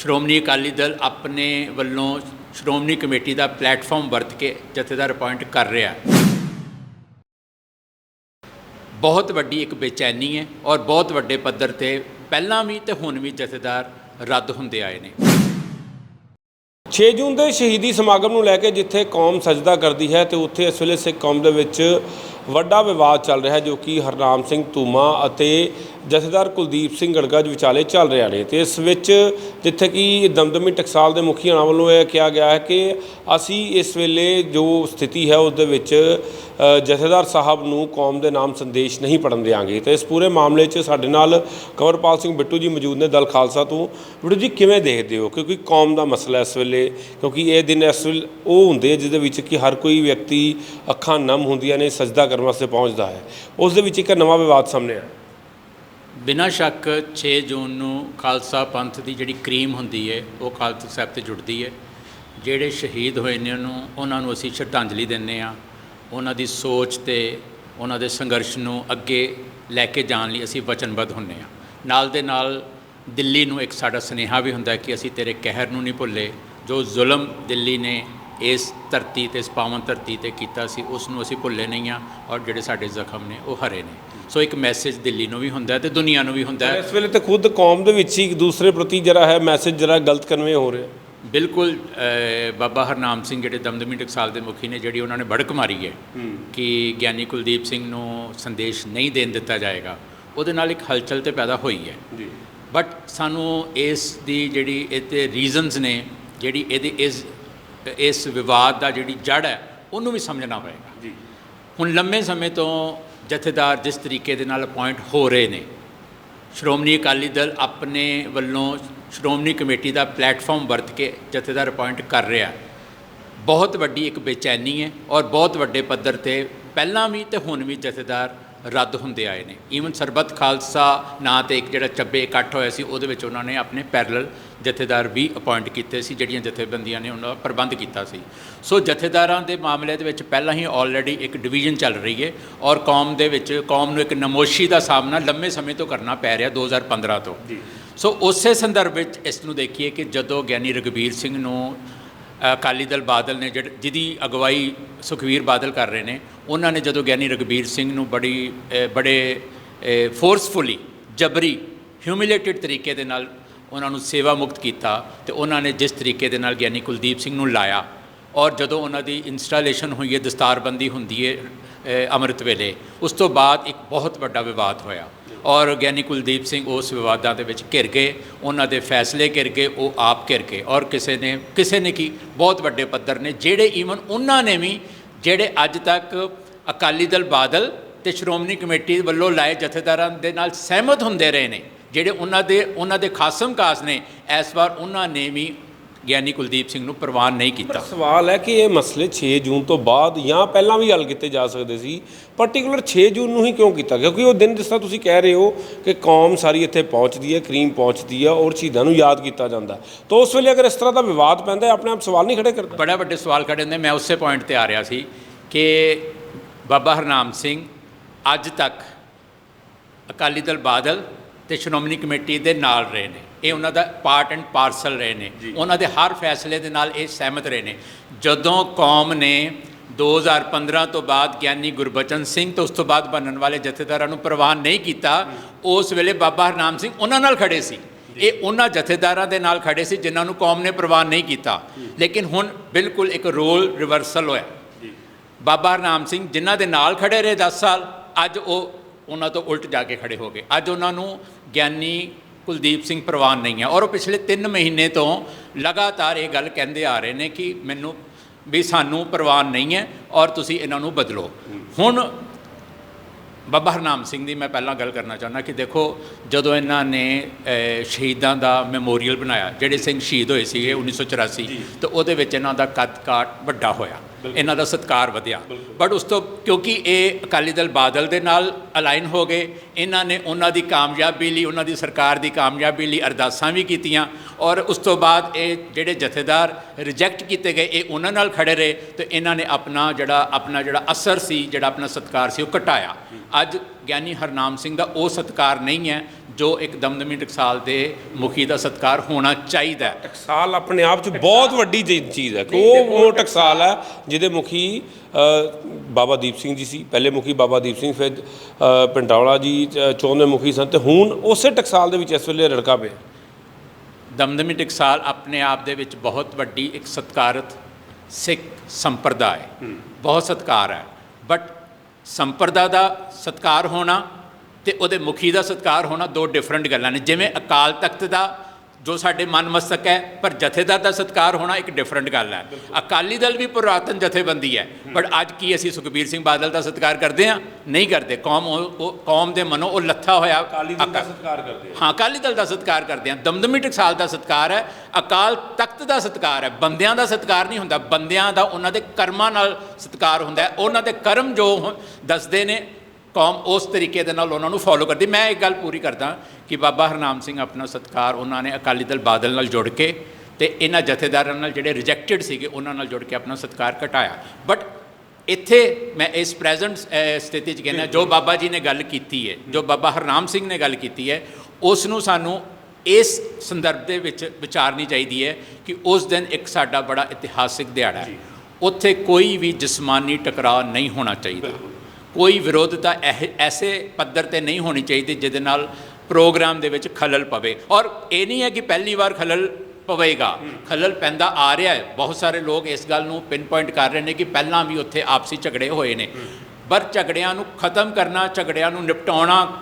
ਸ਼੍ਰੋਮਣੀ ਅਕਾਲੀ ਦਲ ਆਪਣੇ ਵੱਲੋਂ ਸ਼੍ਰੋਮਣੀ ਕਮੇਟੀ ਦਾ ਪਲੇਟਫਾਰਮ ਵਰਤ ਕੇ ਜਥੇਦਾਰ ਅਪਾਇੰਟ ਕਰ ਰਿਹਾ ਬਹੁਤ ਵੱਡੀ ਇੱਕ ਬੇਚੈਨੀ ਹੈ ਔਰ ਬਹੁਤ ਵੱਡੇ ਪੱਧਰ ਤੇ ਪਹਿਲਾਂ ਵੀ ਤੇ ਹੁਣ ਵੀ ਜਥੇਦਾਰ ਰੱਦ ਹੁੰਦੇ ਆਏ ਨੇ। 6 ਜੂਨ ਦੇ ਸ਼ਹੀਦੀ ਸਮਾਗਮ ਨੂੰ ਲੈ ਕੇ ਜਿੱਥੇ ਕੌਮ ਸਜਦਾ ਕਰਦੀ ਹੈ ਤੇ ਉੱਥੇ ਇਸ ਵੇਲੇ ਸਿੱਖ ਕੌਮ ਦੇ ਵਿੱਚ ਵੱਡਾ ਵਿਵਾਦ ਚੱਲ ਰਿਹਾ ਹੈ, ਜੋ ਕਿ ਹਰਨਾਮ ਸਿੰਘ ਧੂਮਾ ਅਤੇ ਜਥੇਦਾਰ ਕੁਲਦੀਪ ਸਿੰਘ ਗੜਗੜ ਵਿਚਾਲੇ ਚੱਲ ਰਿਹਾ ਨੇ ਤੇ ਇਸ ਵਿੱਚ ਜਿੱਥੇ ਕਿ ਦਮਦਮੀ ਟਕਸਾਲ ਦੇ ਮੁਖੀ ਹਣਾ ਵੱਲੋਂ ਇਹ ਕਿਹਾ ਗਿਆ ਹੈ ਕਿ ਅਸੀਂ ਇਸ ਵੇਲੇ ਜੋ ਸਥਿਤੀ ਹੈ ਉਸ ਦੇ ਵਿੱਚ ਜਥੇਦਾਰ ਸਾਹਿਬ ਨੂੰ ਕੌਮ ਦੇ ਨਾਮ ਸੰਦੇਸ਼ ਨਹੀਂ ਪੜਨ ਦੇਵਾਂਗੇ ਤੇ ਇਸ ਪੂਰੇ ਮਾਮਲੇ 'ਚ ਸਾਡੇ ਨਾਲ ਕਵਰਪਾਲ ਸਿੰਘ ਬਿੱਟੂ ਜੀ ਮੌਜੂਦ ਨੇ ਦਲ ਖਾਲਸਾ ਤੋਂ। ਬਿੱਟੂ ਜੀ, ਕਿਵੇਂ ਦੇਖਦੇ ਹੋ? ਕਿਉਂਕਿ ਕੌਮ ਦਾ ਮਸਲਾ ਇਸ ਵੇਲੇ, ਕਿਉਂਕਿ ਇਹ ਦਿਨ ਇਸ ਵੇਲੇ ਉਹ ਹੁੰਦੇ ਜਿਹਦੇ ਵਿੱਚ ਕਿ ਹਰ ਕੋਈ ਵਿਅਕਤੀ ਅੱਖਾਂ ਨਮ ਹੁੰਦੀਆਂ ਨੇ, ਸਜਦਾ ਕਰਨ ਵਾਸਤੇ ਪਹੁੰਚਦਾ ਹੈ। ਉਸ ਦੇ ਵਿੱਚ ਇੱਕ ਨਵਾਂ ਵਿਵਾਦ ਸਾਹਮਣੇ ਆਇਆ। ਬਿਨਾਂ ਸ਼ੱਕ 6 ਜੂਨ ਨੂੰ ਖਾਲਸਾ ਪੰਥ ਦੀ ਜਿਹੜੀ ਕਰੀਮ ਹੁੰਦੀ ਹੈ ਉਹ ਖਾਲਸਾ ਸਾਹਿਬ ਤੇ ਜੁੜਦੀ ਹੈ ਜਿਹੜੇ ਸ਼ਹੀਦ ਹੋਏ ਨੇ ਉਹਨੂੰ, ਉਹਨਾਂ ਨੂੰ ਅਸੀਂ ਸ਼ਰਧਾਂਜਲੀ ਦਿੰਦੇ ਆ। ਉਹਨਾਂ ਦੀ ਸੋਚ ਤੇ ਉਹਨਾਂ ਦੇ ਸੰਘਰਸ਼ ਨੂੰ ਅੱਗੇ ਲੈ ਕੇ ਜਾਣ ਲਈ ਅਸੀਂ ਵਚਨਬੱਧ ਹੁੰਨੇ ਆ। ਨਾਲ ਦੇ ਨਾਲ ਦਿੱਲੀ ਨੂੰ ਇੱਕ ਸਾਡਾ ਸੁਨੇਹਾ ਵੀ ਹੁੰਦਾ ਕਿ ਅਸੀਂ ਤੇਰੇ ਕਹਿਰ ਨੂੰ ਨਹੀਂ ਭੁੱਲੇ। ਜੋ ਜ਼ੁਲਮ ਦਿੱਲੀ ਨੇ ਇਸ ਧਰਤੀ ਤੇ, ਇਸ ਪਾਵਨ ਧਰਤੀ ਤੇ ਕੀਤਾ ਸੀ, ਉਸ ਨੂੰ ਅਸੀਂ ਭੁੱਲੇ ਨਹੀਂ ਆ ਔਰ ਜਿਹੜੇ ਸਾਡੇ ਜ਼ਖਮ ਨੇ, ਉਹ ਹਰੇ ਨੇ। ਸੋ ਇੱਕ ਮੈਸੇਜ ਦਿੱਲੀ ਨੂੰ ਵੀ ਹੁੰਦਾ ਤੇ ਦੁਨੀਆ ਨੂੰ ਵੀ ਹੁੰਦਾ ਇਸ ਵੇਲੇ ਤੇ ਖੁਦ ਕੌਮ ਦੇ ਵਿੱਚ ਹੀ ਇੱਕ ਦੂਸਰੇ ਪ੍ਰਤੀ ਜਿਹੜਾ ਹੈ ਮੈਸੇਜ ਜਿਹੜਾ ਗਲਤ ਕਨਵੇ ਹੋ ਰਿਹਾ। ਬਿਲਕੁਲ ਬਾਬਾ ਹਰਨਾਮ ਸਿੰਘ ਜਿਹੜੇ ਦਮਦਮੀ ਟਕਸਾਲ ਦੇ ਮੁਖੀ ਨੇ ਜਿਹੜੀ ਉਹਨਾਂ ਨੇ ਭੜਕ ਮਾਰੀ ਹੈ ਕਿ ਗਿਆਨੀ ਕੁਲਦੀਪ ਸਿੰਘ ਨੂੰ ਸੰਦੇਸ਼ ਨਹੀਂ ਦੇਣ ਦਿੱਤਾ ਜਾਏਗਾ ਉਹਦੇ ਨਾਲ ਇੱਕ ਹਲਚਲ ਤੇ ਪੈਦਾ ਹੋਈ ਹੈ। ਜੀ। ਬਟ ਸਾਨੂੰ ਇਸ ਦੀ ਜਿਹੜੀ ਇਹਦੇ ਰੀਜ਼ਨਸ ਨੇ ਜਿਹੜੀ ਇਹਦੇ ਇਸ ਇਸ ਵਿਵਾਦ ਦਾ ਜਿਹੜੀ ਜੜ ਹੈ ਉਹਨੂੰ ਵੀ ਸਮਝਣਾ ਪਏਗਾ। ਜੀ। ਹੁਣ ਲੰਮੇ ਸਮੇਂ ਤੋਂ ਜਥੇਦਾਰ ਜਿਸ ਤਰੀਕੇ ਦੇ ਨਾਲ ਅਪਾਇੰਟ ਹੋ ਰਹੇ ਨੇ। ਸ਼੍ਰੋਮਣੀ ਅਕਾਲੀ ਦਲ ਆਪਣੇ ਵੱਲੋਂ ਸ਼੍ਰੋਮਣੀ ਕਮੇਟੀ ਦਾ ਪਲੇਟਫਾਰਮ ਵਰਤ ਕੇ ਜਥੇਦਾਰ ਅਪਾਇੰਟ ਕਰ ਰਿਹਾ। ਬਹੁਤ ਵੱਡੀ ਇੱਕ ਬੇਚੈਨੀ ਹੈ ਔਰ ਬਹੁਤ ਵੱਡੇ ਪੱਧਰ ਤੇ ਪਹਿਲਾਂ ਵੀ ਤੇ ਹੁਣ ਵੀ ਜਥੇਦਾਰ ਰੱਦ ਹੁੰਦੇ ਆਏ ਨੇ। ਈਵਨ ਸਰਬੱਤ ਖਾਲਸਾ ਨਾਂ ਤੇ ਇੱਕ ਜਿਹੜਾ ਚੱਬੇ ਇਕੱਠ ਹੋਇਆ ਸੀ ਉਹਦੇ ਵਿੱਚ ਉਹਨਾਂ ਨੇ ਆਪਣੇ ਪੈਰਲਲ ਜਥੇਦਾਰ ਵੀ ਅਪਾਇੰਟ ਕੀਤੇ ਸੀ ਜਿਹੜੀਆਂ ਜਥੇਬੰਦੀਆਂ ਨੇ ਉਹਨਾਂ ਦਾ ਪ੍ਰਬੰਧ ਕੀਤਾ ਸੀ। ਸੋ ਜਥੇਦਾਰਾਂ ਦੇ ਮਾਮਲੇ ਦੇ ਵਿੱਚ ਪਹਿਲਾਂ ਹੀ ਆਲਰੇਡੀ ਇੱਕ ਡਿਵੀਜ਼ਨ ਚੱਲ ਰਹੀ ਹੈ ਔਰ ਕੌਮ ਦੇ ਵਿੱਚ ਕੌਮ ਨੂੰ ਇੱਕ ਨਮੋਸ਼ੀ ਦਾ ਸਾਹਮਣਾ ਲੰਮੇ ਸਮੇਂ ਤੋਂ ਕਰਨਾ ਪੈ ਰਿਹਾ 2015 ਤੋਂ। ਸੋ ਉਸੇ ਸੰਦਰਭ ਵਿੱਚ ਇਸ ਨੂੰ ਦੇਖੀਏ ਕਿ ਜਦੋਂ ਗਿਆਨੀ ਰਗਵੀਰ ਸਿੰਘ ਨੂੰ ਅਕਾਲੀ ਦਲ ਬਾਦਲ ਨੇ ਜਿਹਦੀ ਅਗਵਾਈ ਸੁਖਵੀਰ ਬਾਦਲ ਕਰ ਰਹੇ ਨੇ, ਉਹਨਾਂ ਨੇ ਜਦੋਂ ਗਿਆਨੀ ਰਗਵੀਰ ਸਿੰਘ ਨੂੰ ਬੜੀ ਬੜੇ ਫੋਰਸਫੁਲੀ ਜਬਰੀ ਹਿਊਮਿਲੇਟਿਡ ਤਰੀਕੇ ਦੇ ਨਾਲ ਉਹਨਾਂ ਨੂੰ ਸੇਵਾ ਮੁਕਤ ਕੀਤਾ ਤੇ ਉਹਨਾਂ ਨੇ ਜਿਸ ਤਰੀਕੇ ਦੇ ਨਾਲ ਗਿਆਨੀ ਕੁਲਦੀਪ ਸਿੰਘ ਨੂੰ ਲਾਇਆ ਔਰ ਜਦੋਂ ਉਹਨਾਂ ਦੀ ਇੰਸਟਾਲੇਸ਼ਨ ਹੋਈ ਹੈ ਦਸਤਾਰਬੰਦੀ ਹੁੰਦੀ ਹੈ ਅੰਮ੍ਰਿਤ ਵੇਲੇ, ਉਸ ਤੋਂ ਬਾਅਦ ਇੱਕ ਬਹੁਤ ਵੱਡਾ ਵਿਵਾਦ ਹੋਇਆ। ਔਰ ਗਿਆਨੀ ਕੁਲਦੀਪ ਸਿੰਘ ਉਸ ਵਿਵਾਦਾਂ ਦੇ ਵਿੱਚ ਘਿਰ ਗਏ, ਉਹਨਾਂ ਦੇ ਫੈਸਲੇ ਘਿਰ ਗਏ, ਉਹ ਆਪ ਘਿਰ ਗਏ। ਔਰ ਕਿਸੇ ਨੇ ਕਿਸੇ ਨੇ ਕੀ? ਬਹੁਤ ਵੱਡੇ ਪੱਧਰ ਨੇ, ਜਿਹੜੇ ਈਵਨ ਉਹਨਾਂ ਨੇ ਵੀ, ਜਿਹੜੇ ਅੱਜ ਤੱਕ ਅਕਾਲੀ ਦਲ ਬਾਦਲ ਤੇ ਸ਼੍ਰੋਮਣੀ ਕਮੇਟੀ ਵੱਲੋਂ ਲਾਏ ਜਥੇਦਾਰਾਂ ਦੇ ਨਾਲ ਸਹਿਮਤ ਹੁੰਦੇ ਰਹੇ ਨੇ, ਜਿਹੜੇ ਉਹਨਾਂ ਦੇ ਉਹਨਾਂ ਦੇ ਖਾਸਮ ਕਾਸ ਨੇ, ਇਸ ਵਾਰ ਉਹਨਾਂ ਨੇ ਵੀ ਗਿਆਨੀ ਕੁਲਦੀਪ ਸਿੰਘ ਨੂੰ ਪ੍ਰਵਾਨ ਨਹੀਂ ਕੀਤਾ। ਸਵਾਲ ਹੈ ਕਿ ਇਹ ਮਸਲੇ 6 ਜੂਨ ਤੋਂ ਬਾਅਦ ਜਾਂ ਪਹਿਲਾਂ ਵੀ ਹੱਲ ਕੀਤੇ ਜਾ ਸਕਦੇ ਸੀ। ਪਾਰਟਿਕੂਲਰ 6 ਜੂਨ ਨੂੰ ਹੀ ਕਿਉਂ ਕੀਤਾ? ਕਿਉਂਕਿ ਉਹ ਦਿਨ ਜਿਸ ਤਰ੍ਹਾਂ ਤੁਸੀਂ ਕਹਿ ਰਹੇ ਹੋ ਕਿ ਕੌਮ ਸਾਰੀ ਇੱਥੇ ਪਹੁੰਚਦੀ ਹੈ ਕਰੀਮ ਪਹੁੰਚਦੀ ਹੈ ਔਰ ਸ਼ਹੀਦਾਂ ਨੂੰ ਯਾਦ ਕੀਤਾ ਜਾਂਦਾ। ਤਾਂ ਉਸ ਵੇਲੇ ਅਗਰ ਇਸ ਤਰ੍ਹਾਂ ਦਾ ਵਿਵਾਦ ਪੈਂਦਾ ਆਪਣੇ ਆਪ ਸਵਾਲ ਨਹੀਂ ਖੜੇ ਕਰਦਾ। ਬੜਾ ਵੱਡੇ ਸਵਾਲ ਖੜੇ ਹੁੰਦੇ। ਮੈਂ ਉਸੇ ਪੁਆਇੰਟ ਤੇ ਆ ਰਿਹਾ ਸੀ ਕਿ ਬਾਬਾ ਹਰਨਾਮ ਸਿੰਘ ਅੱਜ ਤੱਕ ਅਕਾਲੀ ਦਲ ਬਾਦਲ ਤੇ ਸ਼੍ਰੋਮਣੀ ਕਮੇਟੀ ਦੇ ਨਾਲ ਰਹੇ ਨੇ। ਇਹ ਉਹਨਾਂ ਦਾ ਪਾਰਟ ਐਂਡ ਪਾਰਸਲ ਰਹੇ ਨੇ। ਉਹਨਾਂ ਦੇ ਹਰ ਫੈਸਲੇ ਦੇ ਨਾਲ ਇਹ ਸਹਿਮਤ ਰਹੇ ਨੇ। ਜਦੋਂ ਕੌਮ ਨੇ 2015 ਤੋਂ ਬਾਅਦ ਗਿਆਨੀ ਗੁਰਬਚਨ ਸਿੰਘ ਤੇ ਉਸ ਤੋਂ ਬਾਅਦ ਬਣਨ ਵਾਲੇ ਜਥੇਦਾਰਾਂ ਨੂੰ ਪ੍ਰਵਾਨ ਨਹੀਂ ਕੀਤਾ ਉਸ ਵੇਲੇ ਬਾਬਾ ਹਰਨਾਮ ਸਿੰਘ ਉਹਨਾਂ ਨਾਲ ਖੜੇ ਸੀ। ਇਹ ਉਹਨਾਂ ਜਥੇਦਾਰਾਂ ਦੇ ਨਾਲ ਖੜੇ ਸੀ ਜਿਨ੍ਹਾਂ ਨੂੰ ਕੌਮ ਨੇ ਪ੍ਰਵਾਨ ਨਹੀਂ ਕੀਤਾ। ਲੇਕਿਨ ਹੁਣ ਬਿਲਕੁਲ ਇੱਕ ਰੋਲ ਰਿਵਰਸਲ ਹੋਇਆ। ਬਾਬਾ ਹਰਨਾਮ ਸਿੰਘ ਜਿਨ੍ਹਾਂ ਦੇ ਨਾਲ ਖੜੇ ਰਹੇ 10 ਸਾਲ ਅੱਜ ਉਹ ਉਹਨਾਂ ਤੋਂ ਉਲਟ ਜਾ ਕੇ ਖੜੇ ਹੋ ਗਏ। ਅੱਜ ਉਹਨਾਂ ਨੂੰ ਗਿਆਨੀ ਕੁਲਦੀਪ ਸਿੰਘ ਪ੍ਰਵਾਨ ਨਹੀਂ ਹੈ। ਔਰ ਉਹ ਪਿਛਲੇ 3 ਮਹੀਨੇ ਤੋਂ ਲਗਾਤਾਰ ਇਹ ਗੱਲ ਕਹਿੰਦੇ ਆ ਰਹੇ ਨੇ ਕਿ ਮੈਨੂੰ ਵੀ ਸਾਨੂੰ ਪ੍ਰਵਾਨ ਨਹੀਂ ਹੈ ਔਰ ਤੁਸੀਂ ਇਹਨਾਂ ਨੂੰ ਬਦਲੋ। ਹੁਣ ਬਾਬਾ ਹਰਨਾਮ ਸਿੰਘ ਦੀ ਮੈਂ ਪਹਿਲਾਂ ਗੱਲ ਕਰਨਾ ਚਾਹੁੰਦਾ ਕਿ ਦੇਖੋ ਜਦੋਂ ਇਹਨਾਂ ਨੇ ਸ਼ਹੀਦਾਂ ਦਾ ਮੈਮੋਰੀਅਲ ਬਣਾਇਆ ਜਿਹੜੇ ਸਿੰਘ ਸ਼ਹੀਦ ਹੋਏ ਸੀਗੇ 1984 ਤੇ ਉਹਦੇ ਵਿੱਚ ਇਹਨਾਂ ਦਾ ਕੱਦ ਕਾਠ ਵੱਡਾ ਹੋਇਆ। ਇਹਨਾਂ ਦਾ ਸਤਕਾਰ ਵਧਿਆ। ਬਟ ਉਸ ਤੋਂ ਕਿਉਂਕਿ ਇਹ ਅਕਾਲੀ ਦਲ ਬਾਦਲ ਦੇ ਨਾਲ ਅਲਾਈਨ ਹੋ ਗਏ ਇਹਨਾਂ ਨੇ ਉਹਨਾਂ ਦੀ ਕਾਮਯਾਬੀ ਲਈ ਉਹਨਾਂ ਦੀ ਸਰਕਾਰ ਦੀ ਕਾਮਯਾਬੀ ਲਈ ਅਰਦਾਸਾਂ ਵੀ ਕੀਤੀਆਂ ਔਰ ਉਸ ਤੋਂ ਬਾਅਦ ਇਹ ਜਿਹੜੇ ਜਥੇਦਾਰ ਰਿਜੈਕਟ ਕੀਤੇ ਗਏ ਇਹ ਉਹਨਾਂ ਨਾਲ ਖੜੇ ਰਹੇ ਤੇ ਇਹਨਾਂ ਨੇ ਆਪਣਾ ਜਿਹੜਾ ਆਪਣਾ ਜਿਹੜਾ ਅਸਰ ਸੀ ਜਿਹੜਾ ਆਪਣਾ ਸਤਕਾਰ ਸੀ ਉਹ ਘਟਾਇਆ। ਅੱਜ ਗਿਆਨੀ ਹਰਨਾਮ ਸਿੰਘ ਦਾ ਉਹ ਸਤਕਾਰ ਨਹੀਂ ਹੈ ਜੋ ਇੱਕ ਦਮਦਮੀ ਟਕਸਾਲ ਦੇ ਮੁਖੀ ਦਾ ਸਤਕਾਰ ਹੋਣਾ ਚਾਹੀਦਾ ਹੈ। ਟਕਸਾਲ ਆਪਣੇ ਆਪ 'ਚ ਬਹੁਤ ਵੱਡੀ ਜੀ- ਚੀਜ਼ ਹੈ। ਕਿ ਉਹ ਉਹ ਟਕਸਾਲ। ਹੈ ਜਿਹਦੇ ਮੁਖੀ ਅ, ਬਾਬਾ ਦੀਪ ਸਿੰਘ ਜੀ ਸੀ। ਪਹਿਲੇ ਮੁਖੀ ਬਾਬਾ ਦੀਪ ਸਿੰਘ ਫਿਰ ਅ, ਪਿੰਡਾਵਲਾ ਜੀ ਅ, ਚੌਥੇ ਮੁਖੀ ਸਨ ਤੇ ਹੁਣ ਉਸੇ ਟਕਸਾਲ ਦੇ ਵਿੱਚ ਇਸ ਵੇਲੇ ਰੜਕਾ ਪਿਆ। ਦਮਦਮੀ ਟਕਸਾਲ ਆਪਣੇ ਆਪ ਦੇ ਵਿੱਚ ਬਹੁਤ ਵੱਡੀ ਇੱਕ ਸਤਕਾਰਤ ਸਿੱਖ ਸੰਪਰਦਾ ਹੈ। ਬਹੁਤ ਸਤਕਾਰ ਹੈ। ਬਟ ਸੰਪਰਦਾ ਦਾ ਸਤਕਾਰ ਹੋਣਾ ਤੇ ਉਹਦੇ ਮੁਖੀ ਦਾ ਸਤਕਾਰ ਹੋਣਾ ਦੋ ਡਿਫਰੈਂਟ ਗੱਲਾਂ ਨੇ। ਜਿਵੇਂ ਅਕਾਲ ਤਖਤ ਦਾ ਜੋ ਸਾਡੇ ਮਨ ਮਸਤਕ ਹੈ ਪਰ ਜਥੇਦਾਰ ਦਾ ਸਤਕਾਰ ਹੋਣਾ ਇੱਕ ਡਿਫਰੈਂਟ ਗੱਲ ਹੈ। ਅਕਾਲੀ ਦਲ ਵੀ ਪੁਰਾਤਨ ਜਥੇਬੰਦੀ ਹੈ ਬਟ ਅੱਜ ਕੀ ਅਸੀਂ ਸੁਖਬੀਰ ਸਿੰਘ ਬਾਦਲ ਦਾ ਸਤਕਾਰ ਕਰਦੇ ਹਾਂ? ਨਹੀਂ ਕਰਦੇ। ਕੌਮ ਉਹ ਕੌਮ ਦੇ ਮਨੋਂ ਉਹ ਲੱਥਾ ਹੋਇਆ ਅਕਾ- ਸਤਕਾਰ ਕਰਦੇ ਹਾਂ ਅਕਾਲੀ ਦਲ ਦਾ ਸਤਿਕਾਰ ਕਰਦੇ ਆ ਦਮਦਮੀ ਟਕਸਾਲ ਦਾ ਸਤਿਕਾਰ ਹੈ। ਅਕਾਲ ਤਖਤ ਦਾ ਸਤਿਕਾਰ ਹੈ। ਬੰਦਿਆਂ ਦਾ ਸਤਿਕਾਰ ਨਹੀਂ ਹੁੰਦਾ। ਬੰਦਿਆਂ ਦਾ ਉਹਨਾਂ ਦੇ ਕਰਮਾਂ ਨਾਲ ਸਤਿਕਾਰ ਹੁੰਦਾ ਹੈ। ਉਹਨਾਂ ਦੇ ਕਰਮ ਜੋ ਹ- ਦੱਸਦੇ ਨੇ ਕੌਮ ਉਸ ਤਰੀਕੇ ਦੇ ਨਾਲ ਉਹਨਾਂ ਨੂੰ ਫੋਲੋ ਕਰਦੀ। ਮੈਂ ਇੱਕ ਗੱਲ ਪੂਰੀ ਕਰਦਾ ਕਿ ਬਾਬਾ ਹਰਨਾਮ ਸਿੰਘ ਆਪਣਾ ਸਤਿਕਾਰ ਉਹਨਾਂ ਨੇ ਅਕਾਲੀ ਦਲ ਬਾਦਲ ਨਾਲ ਜੁੜ ਕੇ ਤੇ ਇਹਨਾਂ ਜਥੇਦਾਰਾਂ ਨਾਲ ਜਿਹੜੇ ਰਿਜੈਕਟਡ ਸੀਗੇ ਉਹਨਾਂ ਨਾਲ ਜੁੜ ਕੇ ਆਪਣਾ ਸਤਿਕਾਰ ਘਟਾਇਆ। ਬਟ ਇੱਥੇ ਮੈਂ ਇਸ ਪ੍ਰੈਜ਼ੈਂਟ ਸਥਿਤੀ 'ਚ ਕਹਿੰਦਾ ਜੋ ਬਾਬਾ ਜੀ ਨੇ ਗੱਲ ਕੀਤੀ ਹੈ ਜੋ ਬਾਬਾ ਹਰਨਾਮ ਸਿੰਘ ਨੇ ਗੱਲ ਕੀਤੀ ਹੈ ਉਸ ਨੂੰ ਸਾਨੂੰ ਇਸ ਸੰਦਰਭ ਦੇ ਵਿੱਚ ਵਿਚਾਰਨੀ ਚਾਹੀਦੀ ਹੈ ਕਿ ਉਸ ਦਿਨ ਇੱਕ ਸਾਡਾ ਬੜਾ ਇਤਿਹਾਸਿਕ ਦਿਹਾੜਾ ਹੈ। ਉੱਥੇ ਕੋਈ ਵੀ ਜਿਸਮਾਨੀ ਟਕਰਾਅ ਨਹੀਂ ਹੋਣਾ ਚਾਹੀਦਾ। ਕੋਈ ਵਿਰੋਧਤਾ ਇਹ- ਐਸੇ ਪੱਧਰ ਤੇ ਨਹੀਂ ਹੋਣੀ ਚਾਹੀਦੀ ਜਿਹਦੇ ਨਾਲ ਪ੍ਰੋਗਰਾਮ ਦੇ ਵਿੱਚ ਖਲਲ ਪਵੇ। ਔਰ ਇਹ ਨਹੀਂ ਹੈ ਕਿ ਪਹਿਲੀ ਵਾਰ ਖਲਲ ਪਵੇਗਾ। ਖਲਲ ਪੈਂਦਾ ਆ ਰਿਹਾ ਹੈ। ਬਹੁਤ ਸਾਰੇ ਲੋਕ ਇਸ ਗੱਲ ਨੂੰ ਪਿਨ ਪੁਆਇੰਟ ਕਰ ਰਹੇ ਨੇ ਕਿ ਪਹਿਲਾਂ ਵੀ ਉੱਥੇ ਆਪਸੀ ਝਗੜੇ ਹੋਏ ਨੇ। ਪਰ ਝਗੜਿਆਂ ਨੂੰ ਖਤਮ ਕਰਨਾ, ਝਗੜਿਆਂ ਨੂੰ ਨਿਪਟਾਉਣਾ,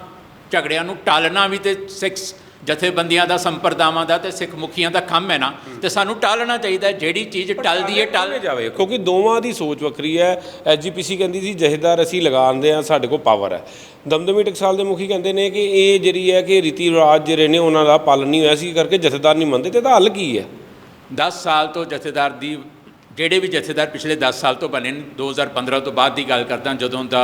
ਝਗੜਿਆਂ ਨੂੰ ਟਾਲਣਾ ਵੀ ਤੇ ਸਿੱਖ ਜਥੇਬੰਦੀਆਂ ਦਾ ਸੰਪਰਦਾਵਾਂ ਦਾ ਤੇ ਸਿੱਖ ਮੁਖੀਆਂ ਦਾ ਕੰਮ ਹੈ ਨਾ ਤੇ ਸਾਨੂੰ ਟਾਲਣਾ ਚਾਹੀਦਾ। ਜਿਹੜੀ ਚੀਜ਼ ਟਲਦੀ ਹੈ ਟਲ ਜਾਵੇ? ਕਿਉਂਕਿ ਦੋਵਾਂ ਦੀ ਸੋਚ ਵੱਖਰੀ ਹੈ। ਐਸਜੀਪੀਸੀ ਕਹਿੰਦੀ ਸੀ ਜਹੇਦਾਰ ਅਸੀਂ ਲਗਾਉਂਦੇ ਆ ਸਾਡੇ ਕੋਲ ਪਾਵਰ ਹੈ। ਦਮਦਮੀ ਟਕਸਾਲ ਦੇ ਮੁਖੀ ਕਹਿੰਦੇ ਨੇ ਕਿ ਇਹ ਜਿਹੜੀ ਹੈ ਕਿ ਰੀਤੀ ਰਿਵਾਜ ਜਿਹੜੇ ਨੇ ਉਹਨਾਂ ਦਾ ਪਾਲਣ ਨਹੀਂ ਹੋਇਆ ਸੀ ਕਰਕੇ ਜਥੇਦਾਰ ਨਹੀਂ ਮੰਨਦੇ ਤੇ ਇਹਦਾ ਹੱਲ ਕੀ ਹੈ? 10 ਸਾਲ ਤੋਂ ਜਥੇਦਾਰ ਦੀ ਜਿਹੜੇ ਵੀ ਜਥੇਦਾਰ ਪਿਛਲੇ 10 ਸਾਲ ਤੋਂ ਬਣੇ ਨੇ 2015 ਤੋਂ ਬਾਅਦ ਦੀ ਗੱਲ ਕਰਦਾ, ਜਦੋਂ ਦਾ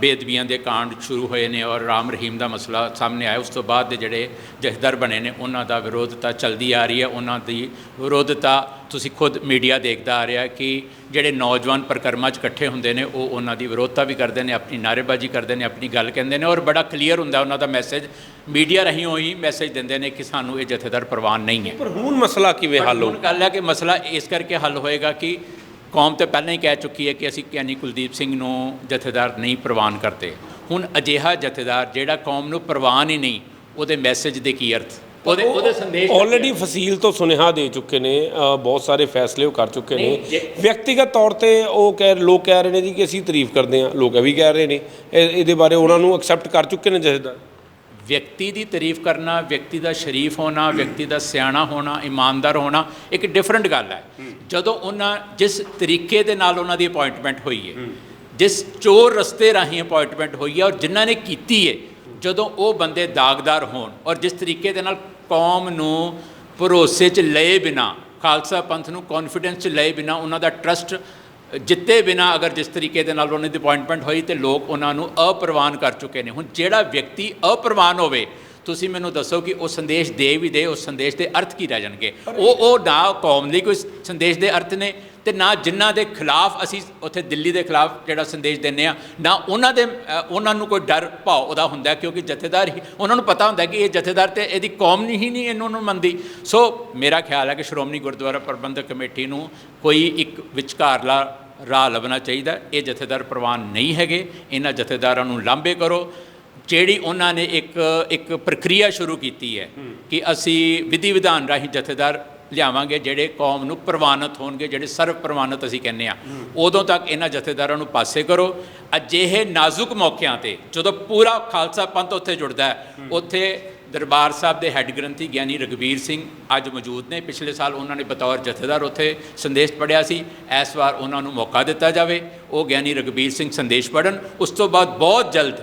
ਬੇਦਬੀਆਂ ਦੇ ਕਾਂਡ ਸ਼ੁਰੂ ਹੋਏ ਨੇ ਔਰ ਰਾਮ ਰਹੀਮ ਦਾ ਮਸਲਾ ਸਾਹਮਣੇ ਆਇਆ, ਉਸ ਤੋਂ ਬਾਅਦ ਦੇ ਜਿਹੜੇ ਜਥੇਦਾਰ ਬਣੇ ਨੇ, ਉਹਨਾਂ ਦਾ ਵਿਰੋਧਤਾ ਚਲਦੀ ਆ ਰਹੀ ਹੈ, ਉਹਨਾਂ ਦੀ ਵਿਰੋਧਤਾ ਤੁਸੀਂ ਖੁਦ ਮੀਡੀਆ ਦੇਖਦਾ ਆ ਰਿਹਾ ਕਿ ਜਿਹੜੇ ਨੌਜਵਾਨ ਪ੍ਰਕਰਮਾਂ 'ਚ ਇਕੱਠੇ ਹੁੰਦੇ ਨੇ ਉਹ ਉਹਨਾਂ ਦੀ ਵਿਰੋਧਤਾ ਵੀ ਕਰਦੇ ਨੇ ਆਪਣੀ ਨਾਅਰੇਬਾਜ਼ੀ ਕਰਦੇ ਨੇ ਆਪਣੀ ਗੱਲ ਕਹਿੰਦੇ ਨੇ ਔਰ ਬੜਾ ਕਲੀਅਰ ਹੁੰਦਾ ਉਹਨਾਂ ਦਾ ਮੈਸੇਜ ਮੀਡੀਆ ਰਾਹੀਂ ਉਹੀ ਮੈਸੇਜ ਦਿੰਦੇ ਨੇ ਕਿ ਸਾਨੂੰ ਇਹ ਜਥੇਦਾਰ ਪ੍ਰਵਾਨ ਨਹੀਂ ਹੈ। ਪਰ ਹੁਣ ਮਸਲਾ ਕਿਵੇਂ ਹੱਲ ਹੋ ਹੁਣ ਗੱਲ ਹੈ ਕਿ ਮਸਲਾ ਇਸ ਕਰਕੇ ਹੱਲ ਹੋਏਗਾ ਕਿ ਕੌਮ ਤੇ ਪਹਿਲਾਂ ਹੀ ਕਹਿ ਚੁੱਕੀ ਹੈ ਕਿ ਅਸੀਂ ਗਿਆਨੀ ਕੁਲਦੀਪ ਸਿੰਘ ਨੂੰ ਜਥੇਦਾਰ ਨਹੀਂ ਪ੍ਰਵਾਨ ਕਰਦੇ। ਹੁਣ ਅਜਿਹਾ ਜਥੇਦਾਰ ਜਿਹੜਾ ਕੌਮ ਨੂੰ ਪ੍ਰਵਾਨ ਹੀ ਨਹੀਂ ਉਹਦੇ ਮੈਸੇਜ ਦੇ ਕੀ ਅਰਥ? ਉਹਦੇ ਉਹਦੇ ਸੰਦੇਸ਼ ਆਲਰੇਡੀ ਫਸੀਲ ਤੋਂ ਸੁਨੇਹਾ ਦੇ ਚੁੱਕੇ ਨੇ ਅ, ਬਹੁਤ ਸਾਰੇ ਫੈਸਲੇ ਉਹ ਕਰ ਚੁੱਕੇ ਨੇ। ਜੇ- ਵਿਅਕਤੀਗਤ ਤੌਰ ਤੇ ਉਹ ਕਹਿ ਲੋਕ ਕਹਿ ਰਹੇ ਨੇ ਜੀ ਕਿ ਅਸੀਂ ਤਾਰੀਫ ਕਰਦੇ ਹਾਂ ਲੋਕ ਇਹ ਵੀ ਕਹਿ ਰਹੇ ਨੇ। ਇਹ- ਇਹਦੇ ਬਾਰੇ ਉਹਨਾਂ ਨੂੰ ਐਕਸੈਪਟ ਕਰ ਚੁੱਕੇ ਨੇ ਜਥੇਦਾਰ ਵਿਅਕਤੀ ਦੀ ਤਾਰੀਫ ਕਰਨਾ ਵਿਅਕਤੀ ਦਾ ਸ਼ਰੀਫ ਹੋਣਾ ਵਿਅਕਤੀ ਦਾ ਸਿਆਣਾ ਹੋਣਾ ਇਮਾਨਦਾਰ ਹੋਣਾ ਇੱਕ ਡਿਫਰੈਂਟ ਗੱਲ ਹੈ। ਜਦੋਂ ਉਹਨਾਂ ਜਿਸ ਤਰੀਕੇ ਦੇ ਨਾਲ ਉਹਨਾਂ ਦੀ ਅਪਾਇੰਟਮੈਂਟ ਹੋਈ ਹੈ ਜਿਸ ਚੋਰ ਰਸਤੇ ਰਾਹੀਂ ਅਪਾਇੰਟਮੈਂਟ ਹੋਈ ਹੈ ਔਰ ਜਿਨ੍ਹਾਂ ਨੇ ਕੀਤੀ ਹੈ ਜਦੋਂ ਉਹ ਬੰਦੇ ਦਾਗਦਾਰ ਹੋਣ ਔਰ ਜਿਸ ਤਰੀਕੇ ਦੇ ਨਾਲ ਕੌਮ ਨੂੰ ਭਰੋਸੇ 'ਚ ਲਏ ਬਿਨਾ ਖਾਲਸਾ ਪੰਥ ਨੂੰ ਕੌਨਫੀਡੈਂਸ 'ਚ ਲਏ ਬਿਨਾ ਉਹਨਾਂ ਦਾ ਟਰਸਟ ਜਿੱਤੇ ਬਿਨਾ ਅਗਰ ਜਿਸ ਤਰੀਕੇ ਦੇ ਨਾਲ ਉਹਨਾਂ ਦੀ ਅਪਾਇੰਟਮੈਂਟ ਹੋਈ ਤੇ ਲੋਕ ਉਹਨਾਂ ਨੂੰ ਅਪਰਵਾਨ ਕਰ ਚੁੱਕੇ ਨੇ। ਹੁਣ ਜਿਹੜਾ ਵਿਅਕਤੀ ਅਪਰਵਾਨ ਹੋਵੇ ਤੁਸੀਂ ਮੈਨੂੰ ਦੱਸੋ ਕਿ ਉਹ ਸੰਦੇਸ਼ ਦੇ ਵੀ ਦੇ ਉਸ ਸੰਦੇਸ਼ ਦੇ ਅਰਥ ਕੀ ਰਹਿ ਜਾਣਗੇ? ਉਹ ਉਹ ਨਾ ਕੌਮ ਲਈ ਕੋਈ ਸੰਦੇਸ਼ ਦੇ ਅਰਥ ਨੇ ਤੇ ਨਾ ਜਿਨ੍ਹਾਂ ਦੇ ਖਿਲਾਫ ਅਸੀਂ ਉੱਥੇ ਦਿੱਲੀ ਦੇ ਖਿਲਾਫ ਜਿਹੜਾ ਸੰਦੇਸ਼ ਦਿੰਨੇ ਆ ਨਾ ਉਹਨਾਂ ਦੇ ਉਹਨਾਂ ਨੂੰ ਕੋਈ ਡਰ ਭਾਵ ਉਹਦਾ ਹੁੰਦਾ ਕਿਉਂਕਿ ਜਥੇਦਾਰ ਹੀ ਉਹਨਾਂ ਨੂੰ ਪਤਾ ਹੁੰਦਾ ਕਿ ਇਹ ਜਥੇਦਾਰ ਤੇ ਇਹਦੀ ਕੌਮ ਨਹੀਂ ਹੀ ਨਹੀਂ ਇਹਨਾਂ ਨੂੰ ਮੰਨਦੀ। ਸੋ ਮੇਰਾ ਖਿਆਲ ਹੈ ਕਿ ਸ਼੍ਰੋਮਣੀ ਗੁਰਦੁਆਰਾ ਪ੍ਰਬੰਧਕ ਕਮੇਟੀ ਨੂੰ ਕੋਈ ਇੱਕ ਵਿਚਕਾਰਲਾ ਰਾਹ ਲੱਭਣਾ ਚਾਹੀਦਾ ਇਹ ਜਥੇਦਾਰ ਪ੍ਰਵਾਨ ਨਹੀਂ ਹੈਗੇ ਇਹਨਾਂ ਜਥੇਦਾਰਾਂ ਨੂੰ ਲਾਂਬੇ ਕਰੋ। ਜਿਹੜੀ ਉਹਨਾਂ ਨੇ ਇੱਕ ਇੱਕ ਪ੍ਰਕਿਰਿਆ ਸ਼ੁਰੂ ਕੀਤੀ ਹੈ ਕਿ ਅਸੀਂ ਵਿਧੀ ਵਿਧਾਨ ਰਾਹੀਂ ਜਥੇਦਾਰ ਲਿਆਵਾਂਗੇ, ਜਿਹੜੇ ਕੌਮ ਨੂੰ ਪ੍ਰਵਾਨਿਤ ਹੋਣਗੇ, ਜਿਹੜੇ ਸਰਵ ਪ੍ਰਵਾਨਿਤ ਅਸੀਂ ਕਹਿੰਦੇ ਆ ਉਦੋਂ ਤੱਕ ਇਹਨਾਂ ਜਥੇਦਾਰਾਂ ਨੂੰ ਪਾਸੇ ਕਰੋ। ਅਜਿਹੇ ਨਾਜ਼ੁਕ ਮੌਕਿਆਂ ਤੇ ਜਦੋਂ ਪੂਰਾ ਖਾਲਸਾ ਪੰਥ ਉੱਥੇ ਜੁੜਦਾ ਹੈ, ਉੱਥੇ ਦਰਬਾਰ ਸਾਹਿਬ ਦੇ ਹੈੱਡ ਗ੍ਰੰਥੀ ਗਿਆਨੀ ਰਗਵੀਰ ਸਿੰਘ ਅੱਜ ਮੌਜੂਦ ਨੇ। ਪਿਛਲੇ ਸਾਲ ਉਹਨਾਂ ਨੇ ਬਤੌਰ ਜਥੇਦਾਰ ਉੱਥੇ ਸੰਦੇਸ਼ ਪੜਿਆ ਸੀ। ਇਸ ਵਾਰ ਉਹਨਾਂ ਨੂੰ ਮੌਕਾ ਦਿੱਤਾ ਜਾਵੇ। ਉਹ ਗਿਆਨੀ ਰਗਵੀਰ ਸਿੰਘ ਸੰਦੇਸ਼ ਪੜਨ ਉਸ ਤੋਂ ਬਾਅਦ ਬਹੁਤ ਜਲਦ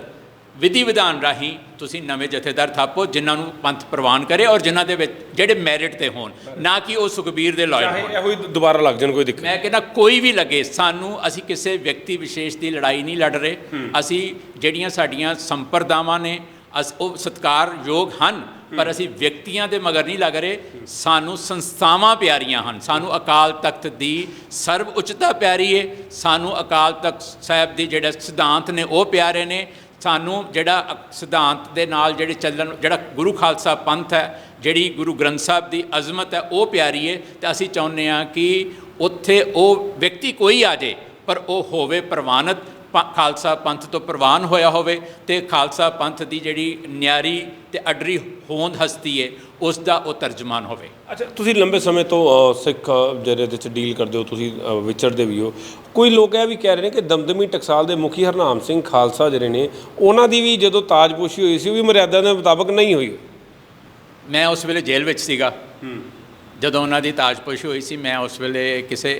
ਵਿਧੀ ਵਿਧਾਨ ਰਾਹੀਂ ਤੁਸੀਂ ਨਵੇਂ ਜਥੇਦਾਰ ਥਾਪੋ ਜਿਨ੍ਹਾਂ ਨੂੰ ਪੰਥ ਪ੍ਰਵਾਨ ਕਰੇ ਔਰ ਜਿਨ੍ਹਾਂ ਦੇ ਵਿੱਚ ਜਿਹੜੇ ਮੈਰਿਟ ਤੇ ਹੋਣ ਨਾ ਕਿ ਉਹ ਸੁਖਬੀਰ ਦੇ ਲਾਇਕ ਹੋਣ। ਇਹੋ ਹੀ ਦੁਬਾਰਾ ਲੱਗ ਜਾਣ ਕੋਈ ਦਿੱਕਤ ਮੈਂ ਕਹਿੰਦਾ ਕੋਈ ਵੀ ਲੱਗੇ ਸਾਨੂੰ ਅਸੀਂ ਕਿਸੇ ਵਿਅਕਤੀ ਵਿਸ਼ੇਸ਼ ਦੀ ਲੜਾਈ ਨਹੀਂ ਲੜ ਰਹੇ। ਅਸੀਂ ਜਿਹੜੀਆਂ ਸਾਡੀਆਂ ਸੰਪਰਦਾਵਾਂ ਨੇ ਅਸ ਉਹ ਸਤਿਕਾਰਯੋਗ ਹਨ ਪਰ ਅਸੀਂ ਵਿਅਕਤੀਆਂ ਦੇ ਮਗਰ ਨਹੀਂ ਲੱਗ ਰਹੇ। ਸਾਨੂੰ ਸੰਸਥਾਵਾਂ ਪਿਆਰੀਆਂ ਹਨ। ਸਾਨੂੰ ਅਕਾਲ ਤਖਤ ਦੀ ਸਰਵ ਉੱਚਤਾ ਪਿਆਰੀ ਹੈ ਸਾਨੂੰ ਅਕਾਲ ਤਖਤ ਸਾਹਿਬ ਦੇ ਜਿਹੜੇ ਸਿਧਾਂਤ ਨੇ ਉਹ ਪਿਆਰੇ ਨੇ। ਸਾਨੂੰ ਜਿਹੜਾ ਅ- ਸਿਧਾਂਤ ਦੇ ਨਾਲ ਜਿਹੜੇ ਚੱਲਣ, ਜਿਹੜਾ ਗੁਰੂ ਖਾਲਸਾ ਪੰਥ ਹੈ, ਜਿਹੜੀ ਗੁਰੂ ਗ੍ਰੰਥ ਸਾਹਿਬ ਦੀ ਅਜ਼ਮਤ ਹੈ, ਉਹ ਪਿਆਰੀ ਹੈ ਤੇ ਅਸੀਂ ਚਾਹੁੰਦੇ ਹਾਂ ਕਿ ਉੱਥੇ ਉਹ ਵਿਅਕਤੀ ਕੋਈ ਆ ਜੇ ਪਰ ਉਹ ਹੋਵੇ ਪ੍ਰਵਾਨਿਤ। ਖਾਲਸਾ ਪੰਥ ਤੋਂ ਪ੍ਰਵਾਨ ਹੋਇਆ ਹੋਵੇ ਤੇ ਖਾਲਸਾ ਪੰਥ ਦੀ ਜਿਹੜੀ ਨਿਆਰੀ ਤੇ ਅਡਰੀ ਹੋਂਦ ਹਸਤੀ ਹੈ ਉਸ ਦਾ ਉਹ ਤਰਜਮਾਨ ਹੋਵੇ। ਅੱਛਾ ਤੁਸੀਂ ਲੰਬੇ ਸਮੇਂ ਤੋਂ ਸਿੱਖ ਜਿਹੜੇ ਦੇ ਚ ਡੀਲ ਕਰਦੇ ਹੋ ਤੁਸੀਂ ਵਿਚਰਦੇ ਵੀ ਹੋ ਕੋਈ ਲੋਕ ਇਹ ਵੀ ਕਹਿ ਰਹੇ ਨੇ ਕਿ ਦਮਦਮੀ ਟਕਸਾਲ ਦੇ ਮੁਖੀ ਹਰਨਾਮ ਸਿੰਘ ਖਾਲਸਾ ਜਿਹੜੇ ਨੇ ਉਹਨਾਂ ਦੀ ਵੀ ਜਦੋਂ ਤਾਜਪੋਸ਼ੀ ਹੋਈ ਸੀ ਉਹ ਵੀ ਮਰਿਆਦਾ ਦੇ ਮੁਤਾਬਕ ਨਹੀਂ ਹੋਈ। ਮੈਂ ਉਸ ਵੇਲੇ ਜੇਲ੍ਹ ਵਿੱਚ ਸੀਗਾ। ਜਦੋਂ ਉਹਨਾਂ ਦੀ ਤਾਜਪੋਸ਼ੀ ਹੋਈ ਸੀ ਮੈਂ ਉਸ ਵੇਲੇ ਕਿਸੇ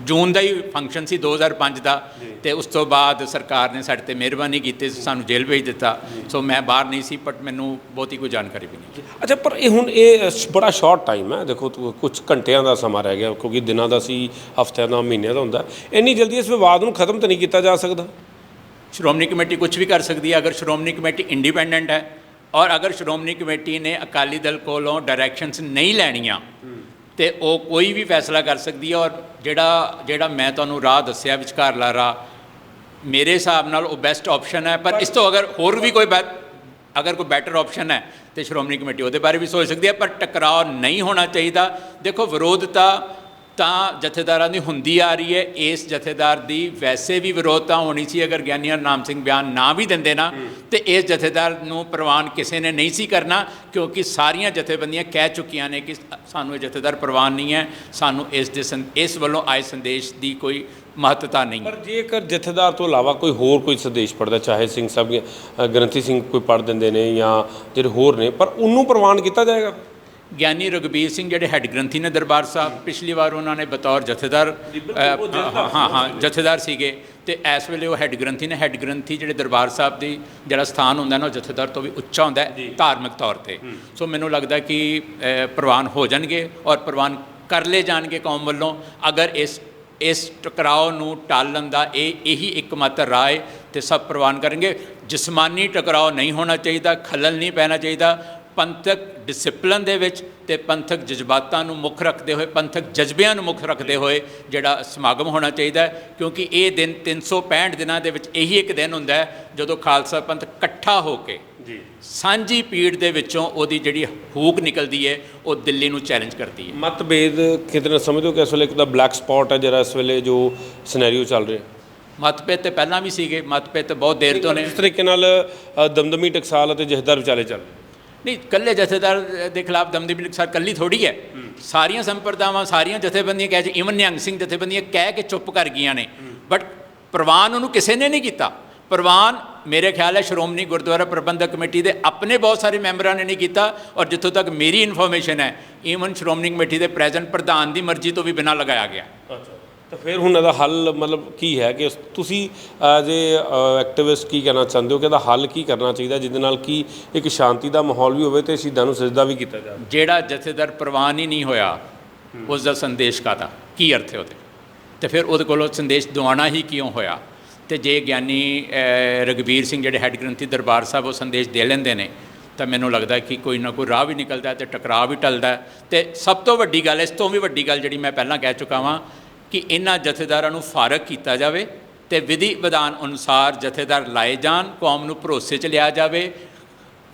ਜੂਨ ਦਾ ਹੀ ਫੰਕਸ਼ਨ ਸੀ 2005 ਦਾ। ਤੇ ਉਸ ਤੋਂ ਬਾਅਦ ਸਰਕਾਰ ਨੇ ਸਾਡੇ ਤੇ ਮਿਹਰਬਾਨੀ ਕੀਤੀ ਸਾਨੂੰ ਜੇਲ੍ਹ ਭੇਜ ਦਿੱਤਾ। ਸੋ ਮੈਂ ਬਾਹਰ ਨਹੀਂ ਸੀ ਬਟ ਮੈਨੂੰ ਬਹੁਤੀ ਕੋਈ ਜਾਣਕਾਰੀ ਵੀ ਨਹੀਂ। ਅੱਛਾ ਪਰ ਇਹ ਹੁਣ ਇਹ ਬੜਾ ਸ਼ਾਰਟ ਟਾਈਮ ਹੈ। ਦੇਖੋ ਕੁਝ ਘੰਟਿਆਂ ਦਾ ਸਮਾਂ ਰਹਿ ਗਿਆ ਕਿਉਂਕਿ ਦਿਨਾਂ ਦਾ ਸੀ ਹਫ਼ਤਿਆਂ ਦਾ ਮਹੀਨਿਆਂ ਦਾ ਹੁੰਦਾ। ਇੰਨੀ ਜਲਦੀ ਇਸ ਵਿਵਾਦ ਨੂੰ ਖਤਮ ਤਾਂ ਨਹੀਂ ਕੀਤਾ ਜਾ ਸਕਦਾ? ਸ਼੍ਰੋਮਣੀ ਕਮੇਟੀ ਕੁਝ ਵੀ ਕਰ ਸਕਦੀ ਹੈ ਅਗਰ ਸ਼੍ਰੋਮਣੀ ਕਮੇਟੀ ਇੰਡੀਪੈਂਡੈਂਟ ਹੈ। ਔਰ ਅਗਰ ਸ਼੍ਰੋਮਣੀ ਕਮੇਟੀ ਨੇ ਅਕਾਲੀ ਦਲ ਕੋਲੋਂ ਡਾਇਰੈਕਸ਼ਨਸ ਨਹੀਂ ਲੈਣੀਆਂ ਤੇ ਉਹ ਕੋਈ ਵੀ ਫੈਸਲਾ ਕਰ ਸਕਦੀ ਹੈ ਔਰ ਜਿਹੜਾ ਜਿਹੜਾ ਮੈਂ ਤੁਹਾਨੂੰ ਰਾਹ ਦੱਸਿਆ ਵਿਚਕਾਰਲਾ ਰਾਹ ਮੇਰੇ ਹਿਸਾਬ ਨਾਲ ਉਹ ਬੈਸਟ ਆਪਸ਼ਨ ਹੈ, ਪਰ ਇਸ ਤੋਂ ਅਗਰ ਹੋਰ ਵੀ ਕੋਈ ਬੈ- ਅਗਰ ਕੋਈ ਬੈਟਰ ਆਪਸ਼ਨ ਹੈ, ਤੇ ਸ਼੍ਰੋਮਣੀ ਕਮੇਟੀ ਉਹਦੇ ਬਾਰੇ ਵੀ ਸੋਚ ਸਕਦੀ ਹੈ, ਪਰ ਟਕਰਾਅ ਨਹੀਂ ਹੋਣਾ ਚਾਹੀਦਾ। ਦੇਖੋ, ਵਿਰੋਧਤਾ ਤਾਂ ਜਥੇਦਾਰਾਂ ਦੀ ਹੁੰਦੀ ਆ ਰਹੀ ਹੈ ਇਸ ਜਥੇਦਾਰ ਦੀ ਵੈਸੇ ਵੀ ਵਿਰੋਧਤਾ ਹੋਣੀ ਸੀ ਅਗਰ ਗਿਆਨੀ ਹਰਨਾਮ ਸਿੰਘ ਬਿਆਨ ਨਾ ਵੀ ਦਿੰਦੇ ਨਾ ਤੇ ਇਸ ਜਥੇਦਾਰ ਨੂੰ ਪ੍ਰਵਾਨ ਕਿਸੇ ਨੇ ਨਹੀਂ ਸੀ ਕਰਨਾ ਕਿਉਂਕਿ ਸਾਰੀਆਂ ਜਥੇਬੰਦੀਆਂ ਕਹਿ ਚੁੱਕੀਆਂ ਨੇ ਕਿ ਸਾਨੂੰ ਇਹ ਜਥੇਦਾਰ ਪ੍ਰਵਾਨ ਨਹੀਂ ਹੈ ਸਾਨੂੰ ਇਸ ਦੇ ਇਸ ਵੱਲੋਂ ਆਏ ਸੰਦੇਸ਼ ਦੀ ਕੋਈ ਮਹੱਤਤਾ ਨਹੀਂ। ਪਰ ਜੇਕਰ ਜਥੇਦਾਰ ਤੋਂ ਇਲਾਵਾ ਕੋਈ ਹੋਰ ਕੋਈ ਸੰਦੇਸ਼ ਪੜਦਾ ਚਾਹੇ ਸਿੰਘ ਸਾਹਿਬ ਗ੍ਰੰਥੀ ਸਿੰਘ ਕੋਈ ਪੜ ਦਿੰਦੇ ਨੇ ਜਾਂ ਜਿਹੜੇ ਹੋਰ ਨੇ ਪਰ ਉਹਨੂੰ ਪ੍ਰਵਾਨ ਕੀਤਾ ਜਾਏਗਾ? ਗਿਆਨੀ ਰਗਬੀਰ ਸਿੰਘ ਜਿਹੜੇ ਹੈੱਡ ਗ੍ਰੰਥੀ ਨੇ ਦਰਬਾਰ ਸਾਹਿਬ ਪਿਛਲੀ ਵਾਰ ਉਹਨਾਂ ਨੇ ਬਤੌਰ ਜਥੇਦਾਰ ਹਾਂ ਹਾਂ ਜਥੇਦਾਰ ਸੀਗੇ ਤੇ ਇਸ ਵੇਲੇ ਉਹ ਹੈੱਡ ਗ੍ਰੰਥੀ ਨੇ ਹੈੱਡ ਗ੍ਰੰਥੀ ਜਿਹੜੇ ਦਰਬਾਰ ਸਾਹਿਬ ਦੀ ਜਿਹੜਾ ਸਥਾਨ ਹੁੰਦਾ ਨਾ ਉਹ ਜਥੇਦਾਰ ਤੋਂ ਵੀ ਉੱਚਾ ਹੁੰਦਾ ਧਾਰਮਿਕ ਤੌਰ ਤੇ। ਸੋ ਮੈਨੂੰ ਲੱਗਦਾ ਕਿ ਪ੍ਰਵਾਨ ਹੋ ਜਾਣਗੇ ਔਰ ਪ੍ਰਵਾਨ ਕਰ ਲਏ ਜਾਣਗੇ ਕੌਮ ਵੱਲੋਂ। ਅਗਰ ਇਸ ਇਸ ਟਕਰਾਓ ਨੂੰ ਟਾਲਣ ਦਾ ਇਹ ਇਹੀ ਇੱਕਮਾਤਰ ਰਾਹ ਹੈ ਤੇ ਸਭ ਪ੍ਰਵਾਨ ਕਰਨਗੇ। ਜਿਸਮਾਨੀ ਟਕਰਾਓ ਨਹੀਂ ਹੋਣਾ ਚਾਹੀਦਾ ਖਲਲ ਨਹੀਂ ਪੈਣਾ ਚਾਹੀਦਾ। ਪੰਥਕ ਡਿਸਪਲਿਨ ਦੇ ਵਿੱਚ ਤੇ ਪੰਥਕ ਜਜ਼ਬਾਤਾਂ ਨੂੰ ਮੁੱਖ ਰੱਖਦੇ ਹੋਏ ਪੰਥਕ ਜਜ਼ਬਿਆਂ ਨੂੰ ਮੁੱਖ ਰੱਖਦੇ ਹੋਏ ਜਿਹੜਾ ਸਮਾਗਮ ਹੋਣਾ ਚਾਹੀਦਾ ਹੈ ਕਿਉਂਕਿ ਇਹ ਦਿਨ 365 ਦਿਨਾਂ ਦੇ ਵਿੱਚ ਇਹੀ ਇੱਕ ਦਿਨ ਹੁੰਦਾ ਹੈ ਜਦੋਂ ਖਾਲਸਾ ਪੰਥ ਇਕੱਠਾ ਹੋ ਕੇ ਜੀ। ਸਾਂਝੀ ਪੀੜ ਦੇ ਵਿੱਚੋਂ ਉਹਦੀ ਜਿਹੜੀ ਹੂਕ ਨਿਕਲਦੀ ਹੈ ਉਹ ਦਿੱਲੀ ਨੂੰ ਚੈਲੰਜ ਕਰਦੀ ਹੈ। ਮਤਭੇਦ ਕਿਤੇ ਨਾ ਸਮਝਦੇ ਹੋ ਕਿ ਇਸ ਵੇਲੇ ਇੱਕ ਤਾਂ ਬਲੈਕ ਸਪੌਟ ਹੈ ਜਿਹੜਾ ਇਸ ਵੇਲੇ ਜੋ ਸਿਨੈਰੀਓ ਚੱਲ ਰਿਹਾ? ਮਤਭੇਦ ਤੇ ਪਹਿਲਾਂ ਵੀ ਸੀਗੇ ਮਤਭੇਦ ਤੇ ਬਹੁਤ ਦੇਰ ਤੋਂ ਨੇ। ਇਸ ਤਰੀਕੇ ਨਾਲ ਦਮਦਮੀ ਟਕਸਾਲ ਅਤੇ ਜਥੇਦਾਰ ਵਿਚਾਲੇ ਚੱਲ ਰਹੇ। ਨਹੀਂ ਕੱਲੇ ਜਥੇਦਾਰ ਦੇ ਖਿਲਾਫ ਦਮਦਮੀ ਟਕਸਾਲ ਕੱਲੀ ਥੋੜੀ ਹੈ। ਸਾਰੀਆਂ ਸੰਪਰਦਾਵਾਂ ਸਾਰੀਆਂ ਜਥੇਬੰਦੀਆਂ ਕਹਿ ਚ ਇਵਨ ਨਿਹੰਗ ਸਿੰਘ ਜਥੇਬੰਦੀਆਂ ਕਹਿ ਕੇ ਚੁੱਪ ਕਰ ਗਈਆਂ ਨੇ। ਬਟ ਪ੍ਰਵਾਨ ਉਹਨੂੰ ਕਿਸੇ ਨੇ ਨਹੀਂ ਕੀਤਾ। ਪ੍ਰਵਾਨ ਮੇਰੇ ਖਿਆਲ ਹੈ ਸ਼੍ਰੋਮਣੀ ਗੁਰਦੁਆਰਾ ਪ੍ਰਬੰਧਕ ਕਮੇਟੀ ਦੇ ਆਪਣੇ ਬਹੁਤ ਸਾਰੇ ਮੈਂਬਰਾਂ ਨੇ ਨਹੀਂ ਕੀਤਾ ਔਰ ਜਿੱਥੋਂ ਤੱਕ ਮੇਰੀ ਇਨਫੋਰਮੇਸ਼ਨ ਹੈ ਈਵਨ ਸ਼੍ਰੋਮਣੀ ਕਮੇਟੀ ਦੇ ਪ੍ਰੈਜ਼ੈਂਟ ਪ੍ਰਧਾਨ ਦੀ ਮਰਜ਼ੀ ਤੋਂ ਵੀ ਬਿਨਾਂ ਲਗਾਇਆ ਗਿਆ। ਅੱਛਾ। ਤਾਂ ਫਿਰ ਹੁਣ ਇਹਦਾ ਹੱਲ ਮਤਲਬ ਕੀ ਹੈ ਕਿ ਤੁਸੀਂ ਐਜ਼ ਏ ਐਕਟਿਵਿਸਟ ਕੀ ਕਹਿਣਾ ਚਾਹੁੰਦੇ ਹੋ ਕਿ ਇਹਦਾ ਹੱਲ ਕੀ ਕਰਨਾ ਚਾਹੀਦਾ ਜਿਹਦੇ ਨਾਲ ਕੀ ਇੱਕ ਸ਼ਾਂਤੀ ਦਾ ਮਾਹੌਲ ਵੀ ਹੋਵੇ ਤੇ ਸ਼ਹੀਦਾਂ ਨੂੰ ਸਜਦਾ ਵੀ ਕੀਤਾ ਜਾਵੇ? ਜਿਹੜਾ ਜਥੇਦਾਰ ਪ੍ਰਵਾਨ ਹੀ ਨਹੀਂ ਹੋਇਆ ਉਸ ਦਾ ਸੰਦੇਸ਼ ਕਾਦਾ ਕੀ ਅਰਥ ਹੈ ਉਹਦੇ? ਤੇ ਫਿਰ ਉਹਦੇ ਕੋਲੋਂ ਸੰਦੇਸ਼ ਦਿਵਾਉਣਾ ਹੀ ਕਿਉਂ ਹੋਇਆ? ਤੇ ਜੇ ਗਿਆਨੀ ਰਘਬੀਰ ਸਿੰਘ ਜਿਹੜੇ ਹੈੱਡ ਗ੍ਰੰਥੀ ਦਰਬਾਰ ਸਾਹਿਬ ਉਹ ਸੰਦੇਸ਼ ਦੇ ਲੈਂਦੇ ਨੇ ਤਾਂ ਮੈਨੂੰ ਲੱਗਦਾ ਕਿ ਕੋਈ ਨਾ ਕੋਈ ਰਾਹ ਵੀ ਨਿਕਲਦਾ ਹੈ ਤੇ ਟਕਰਾਅ ਵੀ ਟਲਦਾ ਹੈ। ਤੇ ਸਭ ਤੋਂ ਵੱਡੀ ਗੱਲ ਇਸ ਤੋਂ ਵੀ ਵੱਡੀ ਗੱਲ ਜਿਹੜੀ ਮੈਂ ਪਹਿਲਾਂ ਕਹਿ ਚੁੱਕਾ ਵਾਂ ਕਿ ਇਹਨਾਂ ਜਥੇਦਾਰਾਂ ਨੂੰ ਫਾਰਗ ਕੀਤਾ ਜਾਵੇ ਤੇ ਵਿਧੀ ਵਿਧਾਨ ਅਨੁਸਾਰ ਜਥੇਦਾਰ ਲਾਏ ਜਾਣ, ਕੌਮ ਨੂੰ ਭਰੋਸੇ 'ਚ ਲਿਆ ਜਾਵੇ।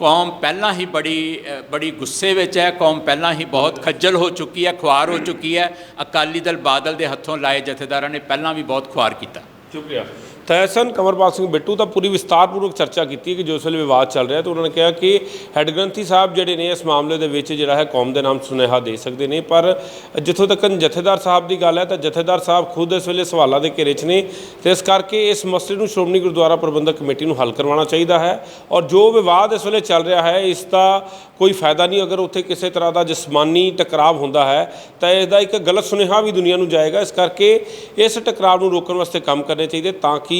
ਕੌਮ ਪਹਿਲਾਂ ਹੀ ਬੜੀ ਬੜੀ ਗੁੱਸੇ ਵਿੱਚ ਹੈ। ਕੌਮ ਪਹਿਲਾਂ ਹੀ ਬਹੁਤ ਖੱਜਲ ਹੋ ਚੁੱਕੀ ਹੈ, ਖੁਆਰ ਹੋ ਚੁੱਕੀ ਹੈ। ਅਕਾਲੀ ਦਲ ਬਾਦਲ ਦੇ ਹੱਥੋਂ ਲਾਏ ਜਥੇਦਾਰਾਂ ਨੇ ਪਹਿਲਾਂ ਵੀ ਬਹੁਤ ਖੁਆਰ ਕੀਤਾ। ਸ਼ੁਕਰੀਆ। ਤੈਸਨ ਕੰਵਰਪਾਲ ਸਿੰਘ ਬਿੱਟੂ ਤਾਂ ਪੂਰੀ ਵਿਸਤਾਰਪੂਰਵਕ ਚਰਚਾ ਕੀਤੀ ਕਿ ਜੋ ਇਸ ਵੇਲੇ ਵਿਵਾਦ ਚੱਲ ਰਿਹਾ ਤਾਂ ਉਹਨਾਂ ਨੇ ਕਿਹਾ ਕਿ ਹੈੱਡ ਗ੍ਰੰਥੀ ਸਾਹਿਬ ਜਿਹੜੇ ਨੇ ਇਸ ਮਾਮਲੇ ਦੇ ਵਿੱਚ ਜਿਹੜਾ ਹੈ ਕੌਮ ਦੇ ਨਾਮ ਸੁਨੇਹਾ ਦੇ ਸਕਦੇ ਨੇ, ਪਰ ਜਿੱਥੋਂ ਤੱਕ ਜਥੇਦਾਰ ਸਾਹਿਬ ਦੀ ਗੱਲ ਹੈ ਤਾਂ ਜਥੇਦਾਰ ਸਾਹਿਬ ਖੁਦ ਇਸ ਵੇਲੇ ਸਵਾਲਾਂ ਦੇ ਘੇਰੇ 'ਚ ਨੇ ਤੇ ਇਸ ਕਰਕੇ ਇਸ ਮਸਲੇ ਨੂੰ ਸ਼੍ਰੋਮਣੀ ਗੁਰਦੁਆਰਾ ਪ੍ਰਬੰਧਕ ਕਮੇਟੀ ਨੂੰ ਹੱਲ ਕਰਵਾਉਣਾ ਚਾਹੀਦਾ ਹੈ ਔਰ ਜੋ ਵਿਵਾਦ ਇਸ ਵੇਲੇ ਚੱਲ ਰਿਹਾ ਹੈ, ਇਸ ਦਾ ਕੋਈ ਫਾਇਦਾ ਨਹੀਂ, ਅਗਰ ਉੱਥੇ ਕਿਸੇ ਤਰ੍ਹਾਂ ਦਾ ਜਿਸਮਾਨੀ ਟਕਰਾਵ ਹੁੰਦਾ ਹੈ ਤਾਂ ਇਸ ਦਾ ਇੱਕ ਗਲਤ ਸੁਨੇਹਾ ਵੀ ਦੁਨੀਆ ਨੂੰ ਜਾਏਗਾ, ਇਸ ਕਰਕੇ ਇਸ ਟਕਰਾਵ ਨੂੰ ਰੋਕਣ ਵਾਸਤੇ ਕੰਮ ਕਰਨੇ ਚਾਹੀਦੇ ਤਾਂ ਕਿ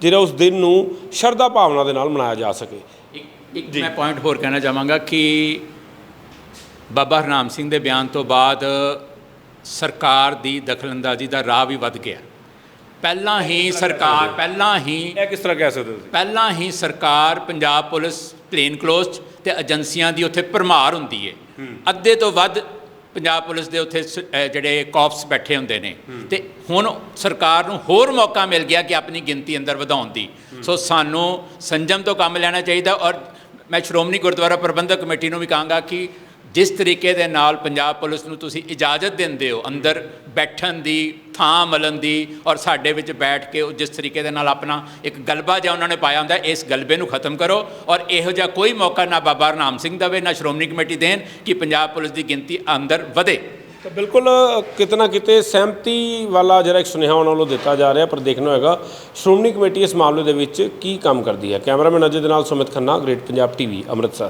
ਜਿਹੜਾ ਉਸ ਦਿਨ ਨੂੰ ਸ਼ਰਧਾ ਭਾਵਨਾ ਦੇ ਨਾਲ ਮਨਾਇਆ ਜਾ ਸਕੇ। ਇੱਕ ਮੈਂ ਪੁਆਇੰਟ ਹੋਰ ਕਹਿਣਾ ਚਾਹਾਂਗਾ ਕਿ ਬਾਬਾ ਹਰਨਾਮ ਸਿੰਘ ਦੇ ਬਿਆਨ ਤੋਂ ਬਾਅਦ ਸਰਕਾਰ ਦੀ ਦਖਲਅੰਦਾਜ਼ੀ ਦਾ ਰਾਹ ਵੀ ਵੱਧ ਗਿਆ। ਪਹਿਲਾਂ ਹੀ ਸਰਕਾਰ ਪਹਿਲਾਂ ਹੀ ਇਹ ਕਿਸ ਤਰ੍ਹਾਂ ਕਹਿ ਸਕਦੇ ਤੁਸੀਂ? ਪਹਿਲਾਂ ਹੀ ਸਰਕਾਰ ਪੰਜਾਬ ਪੁਲਿਸ ਪਲੇਨ ਕਲੋਜ਼ ਤੇ ਏਜੰਸੀਆਂ ਦੀ ਉੱਥੇ ਭਰਮਾਰ ਹੁੰਦੀ ਹੈ। ਅੱਧੇ ਤੋਂ ਵੱਧ ਪੰਜਾਬ ਪੁਲਿਸ ਦੇ ਉੱਥੇ ਸ- ਅਹ, ਜਿਹੜੇ ਕਾਪਸ ਬੈਠੇ ਹੁੰਦੇ ਨੇ। ਤੇ ਹੁਣ ਸਰਕਾਰ ਨੂੰ ਹੋਰ ਮੌਕਾ ਮਿਲ ਗਿਆ ਕਿ ਆਪਣੀ ਗਿਣਤੀ ਅੰਦਰ ਵਧਾਉਣ ਦੀ। ਸੋ ਸਾਨੂੰ ਸੰਜਮ ਤੋਂ ਕੰਮ ਲੈਣਾ ਚਾਹੀਦਾ ਔਰ ਮੈਂ ਸ਼੍ਰੋਮਣੀ ਗੁਰਦੁਆਰਾ ਪ੍ਰਬੰਧਕ ਕਮੇਟੀ ਨੂੰ ਵੀ ਕਹਾਂਗਾ ਕਿ ਜਿਸ ਤਰੀਕੇ ਦੇ ਨਾਲ ਪੰਜਾਬ ਪੁਲਿਸ ਨੂੰ ਤੁਸੀਂ ਇਜਾਜ਼ਤ ਦਿੰਦੇ ਹੋ ਅੰਦਰ ਬੈਠਣ ਦੀ, ਥਾਂ ਮਲਣ ਦੀ ਔਰ ਸਾਡੇ ਵਿੱਚ ਬੈਠ ਕੇ ਉਹ ਜਿਸ ਤਰੀਕੇ ਦੇ ਨਾਲ ਆਪਣਾ ਇੱਕ ਗਲਬਾ ਜਿਹਾ ਉਹਨਾਂ ਨੇ ਪਾਇਆ ਹੁੰਦਾ, ਇਸ ਗਲਬੇ ਨੂੰ ਖਤਮ ਕਰੋ ਔਰ ਇਹੋ ਜਿਹਾ ਕੋਈ ਮੌਕਾ ਨਾ ਬਾਬਾ ਹਰਨਾਮ ਸਿੰਘ ਦਵੇ, ਨਾ ਸ਼੍ਰੋਮਣੀ ਕਮੇਟੀ ਦੇਣ ਕਿ ਪੰਜਾਬ ਪੁਲਿਸ ਦੀ ਗਿਣਤੀ ਅੰਦਰ ਵਧੇ। ਤਾਂ ਬਿਲਕੁਲ ਕਿਤੇ ਨਾ ਕਿਤੇ ਸਹਿਮਤੀ ਵਾਲਾ ਜਿਹੜਾ ਇੱਕ ਸੁਨੇਹਾ ਉਹਨਾਂ ਵੱਲੋਂ ਦਿੱਤਾ ਜਾ ਰਿਹਾ, ਪਰ ਦੇਖਣਾ ਹੋਏਗਾ ਸ਼੍ਰੋਮਣੀ ਕਮੇਟੀ ਇਸ ਮਾਮਲੇ ਦੇ ਵਿੱਚ ਕੀ ਕੰਮ ਕਰਦੀ ਹੈ। ਕੈਮਰਾਮੈਨ ਅਜੇ ਦੇ ਨਾਲ ਸੁਮਿਤ ਖੰਨਾ, ਗ੍ਰੇਟ ਪੰਜਾਬ ਟੀਵੀ, ਅੰਮ੍ਰਿਤਸਰ।